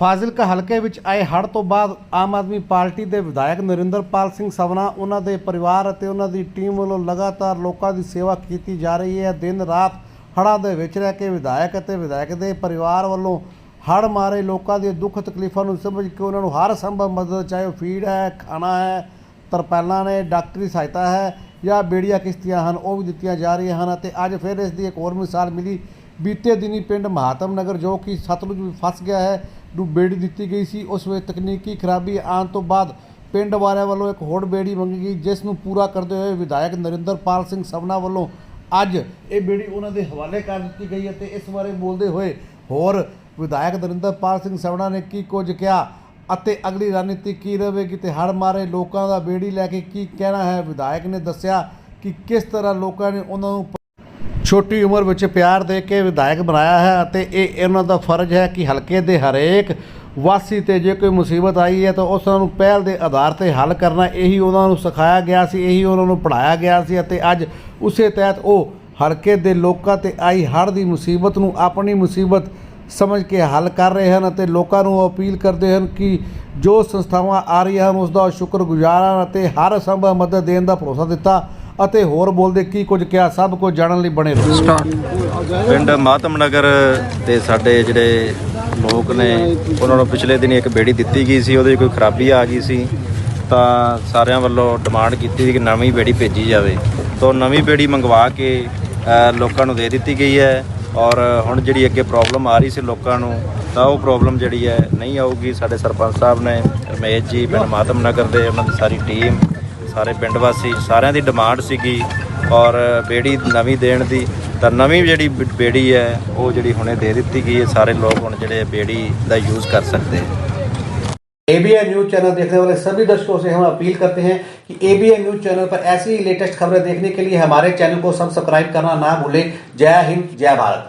ਫਾਜ਼ਿਲਕਾ ਹਲਕੇ ਵਿੱਚ ਆਏ ਹੜ੍ਹ ਤੋਂ ਬਾਅਦ ਆਮ ਆਦਮੀ ਪਾਰਟੀ ਦੇ ਵਿਧਾਇਕ ਨਰਿੰਦਰਪਾਲ ਸਿੰਘ ਸਵਨਾ ਉਹਨਾਂ ਦੇ ਪਰਿਵਾਰ ਅਤੇ ਉਹਨਾਂ ਦੀ ਟੀਮ ਵੱਲੋਂ ਲਗਾਤਾਰ ਲੋਕਾਂ ਦੀ ਸੇਵਾ ਕੀਤੀ ਜਾ ਰਹੀ ਹੈ। ਦਿਨ ਰਾਤ ਹੜ੍ਹਾਂ ਦੇ ਵਿੱਚ ਰਹਿ ਕੇ ਵਿਧਾਇਕ ਅਤੇ ਵਿਧਾਇਕ ਦੇ ਪਰਿਵਾਰ ਵੱਲੋਂ ਹੜ੍ਹ ਮਾਰੇ ਲੋਕਾਂ ਦੀਆਂ ਦੁੱਖ ਤਕਲੀਫਾਂ ਨੂੰ ਸਮਝ ਕੇ ਉਹਨਾਂ ਨੂੰ ਹਰ ਸੰਭਵ ਮਦਦ, ਚਾਹੇ ਉਹ ਫੀਡ ਹੈ, ਖਾਣਾ ਹੈ, ਤਰਪਾਲਾਂ ਨੇ, ਡਾਕਟਰੀ ਸਹਾਇਤਾ ਹੈ ਜਾਂ ਬੇੜੀਆਂ ਕਿਸ਼ਤੀਆਂ ਹਨ, ਉਹ ਵੀ ਦਿੱਤੀਆਂ ਜਾ ਰਹੀਆਂ ਹਨ ਅਤੇ ਅੱਜ ਫਿਰ ਇਸ ਦੀ ਇੱਕ ਹੋਰ ਮਿਸਾਲ ਮਿਲੀ। ਬੀਤੇ ਦਿਨੀ ਪਿੰਡ ਮਹਾਤਮ ਨਗਰ ਜੋ ਕਿ ਸਤਲੁਜ ਵਿੱਚ ਫਸ ਗਿਆ ਹੈ ਨੂੰ ਬੇੜੀ ਦਿੱਤੀ ਗਈ ਸੀ। ਉਸ ਵਿੱਚ ਤਕਨੀਕੀ ਖਰਾਬੀ ਆਉਣ ਤੋਂ ਬਾਅਦ ਪਿੰਡ ਵਾਲਿਆਂ ਵੱਲੋਂ ਇੱਕ ਹੋਰ ਬੇੜੀ ਮੰਗੀ ਗਈ, ਜਿਸ ਨੂੰ ਪੂਰਾ ਕਰਦੇ ਹੋਏ ਵਿਧਾਇਕ ਨਰਿੰਦਰਪਾਲ ਸਿੰਘ ਸਵਨਾ ਵੱਲੋਂ ਅੱਜ ਇਹ ਬੇੜੀ ਉਹਨਾਂ ਦੇ ਹਵਾਲੇ ਕਰ ਦਿੱਤੀ ਗਈ ਹੈ ਤੇ ਇਸ ਬਾਰੇ ਬੋਲਦੇ ਹੋਏ ਹੋਰ ਵਿਧਾਇਕ ਨਰਿੰਦਰਪਾਲ ਸਿੰਘ ਸਭਨਾ ਨੇ ਕੀ ਕੁਝ ਕਿਹਾ ਅਤੇ ਅਗਲੀ ਰਣਨੀਤੀ ਕੀ ਰਹੇਗੀ ਤੇ ਹੜ ਮਾਰੇ ਲੋਕਾਂ ਦਾ ਬੇੜੀ ਲੈ ਕੇ ਕੀ ਕਹਿਣਾ ਹੈ? ਵਿਧਾਇਕ ਨੇ ਦੱਸਿਆ ਕਿ ਕਿਸ ਤਰ੍ਹਾਂ ਲੋਕਾਂ ਨੇ ਉਹਨਾਂ ਨੂੰ ਛੋਟੀ ਉਮਰ ਵਿੱਚ ਪਿਆਰ ਦੇ ਕੇ ਵਿਧਾਇਕ ਬਣਾਇਆ ਹੈ ਅਤੇ ਇਹ ਇਹਨਾਂ ਦਾ ਫਰਜ਼ ਹੈ ਕਿ ਹਲਕੇ ਦੇ ਹਰੇਕ ਵਾਸੀ ਤੇ ਜੇ ਕੋਈ ਮੁਸੀਬਤ ਆਈ ਹੈ ਤਾਂ ਉਸ ਨੂੰ ਪਹਿਲ ਦੇ ਆਧਾਰ ਤੇ ਹੱਲ ਕਰਨਾ, ਇਹੀ ਉਹਨਾਂ ਨੂੰ ਸਿਖਾਇਆ ਗਿਆ ਸੀ, ਇਹੀ ਉਹਨਾਂ ਨੂੰ ਪੜ੍ਹਾਇਆ ਗਿਆ ਸੀ ਅਤੇ ਅੱਜ ਉਸੇ ਤਹਿਤ ਉਹ ਹਲਕੇ ਦੇ ਲੋਕਾਂ ਤੇ ਆਈ ਹੜ੍ਹ ਦੀ ਮੁਸੀਬਤ ਨੂੰ ਆਪਣੀ ਮੁਸੀਬਤ ਸਮਝ ਕੇ ਹੱਲ ਕਰ ਰਹੇ ਹਨ ਅਤੇ ਲੋਕਾਂ ਨੂੰ ਅਪੀਲ ਕਰਦੇ ਹਨ ਕਿ ਜੋ ਸੰਸਥਾਵਾਂ ਆ ਰਹੀਆਂ ਹਨ ਉਸ ਦਾ ਸ਼ੁਕਰਗੁਜ਼ਾਰ ਹਨ ਅਤੇ ਹਰ ਸੰਭਵ ਮਦਦ ਦੇਣ ਦਾ ਭਰੋਸਾ ਦਿੱਤਾ ਅਤੇ ਹੋਰ ਬੋਲਦੇ ਕੀ ਕੁਝ ਕਿਹਾ, ਸਭ ਕੁਝ ਜਾਣਨ ਲਈ ਬਣੇ ਰਹੋ। ਪਿੰਡ ਮਾਤਮ ਨਗਰ ਦੇ ਸਾਡੇ ਜਿਹੜੇ ਲੋਕ ਨੇ, ਉਹਨਾਂ ਨੂੰ ਪਿਛਲੇ ਦਿਨੀ ਇੱਕ ਬੇੜੀ ਦਿੱਤੀ ਗਈ ਸੀ, ਉਹਦੇ ਕੋਈ ਖਰਾਬੀ ਆ ਗਈ ਸੀ, ਤਾਂ ਸਾਰਿਆਂ ਵੱਲੋਂ ਡਿਮਾਂਡ ਕੀਤੀ ਸੀ ਕਿ ਨਵੀਂ ਬੇੜੀ ਭੇਜੀ ਜਾਵੇ। ਤਾਂ ਨਵੀਂ ਬੇੜੀ ਮੰਗਵਾ ਕੇ ਲੋਕਾਂ ਨੂੰ ਦੇ ਦਿੱਤੀ ਗਈ ਹੈ, ਔਰ ਹੁਣ ਜਿਹੜੀ ਅੱਗੇ ਪ੍ਰੋਬਲਮ ਆ ਰਹੀ ਸੀ ਲੋਕਾਂ ਨੂੰ, ਤਾਂ ਉਹ ਪ੍ਰੋਬਲਮ ਜਿਹੜੀ ਹੈ ਨਹੀਂ ਆਊਗੀ। ਸਾਡੇ ਸਰਪੰਚ ਸਾਹਿਬ ਨੇ, ਰਮੇਸ਼ ਜੀ, ਪਿੰਡ ਮਾਤਮ ਨਗਰ ਦੇ, ਉਹਨਾਂ ਦੀ ਸਾਰੀ ਟੀਮ ਸਾਰੇ ਪਿੰਡ ਵਾਸੀ ਸਾਰਿਆਂ ਦੀ ਡਿਮਾਂਡ ਸੀਗੀ ਔਰ ਬੇੜੀ ਨਵੀਂ ਦੇਣ ਦੀ ਤਾਂ ਨਵੀਂ ਜਿਹੜੀ ਬ- ਬੇੜੀ ਹੈ ਉਹ ਜਿਹੜੀ ਹੁਣੇ ਦੇ ਦਿੱਤੀ ਗਈ ਹੈ ਸਾਰੇ ਲੋਕ ਹੁਣ ਜਿਹੜੇ ਬੇੜੀ ਦਾ ਯੂਜ਼ ਕਰ ਸਕਦੇ ਹੈ एबीएन न्यूज चैनल देखने वाले सभी दर्शकों से हम अपील करते हैं कि एबीएन न्यूज चैनल पर ऐसी ही लेटेस्ट खबरें देखने के लिए हमारे चैनल को सब्सक्राइब करना ना भूलें जय हिंद जय भारत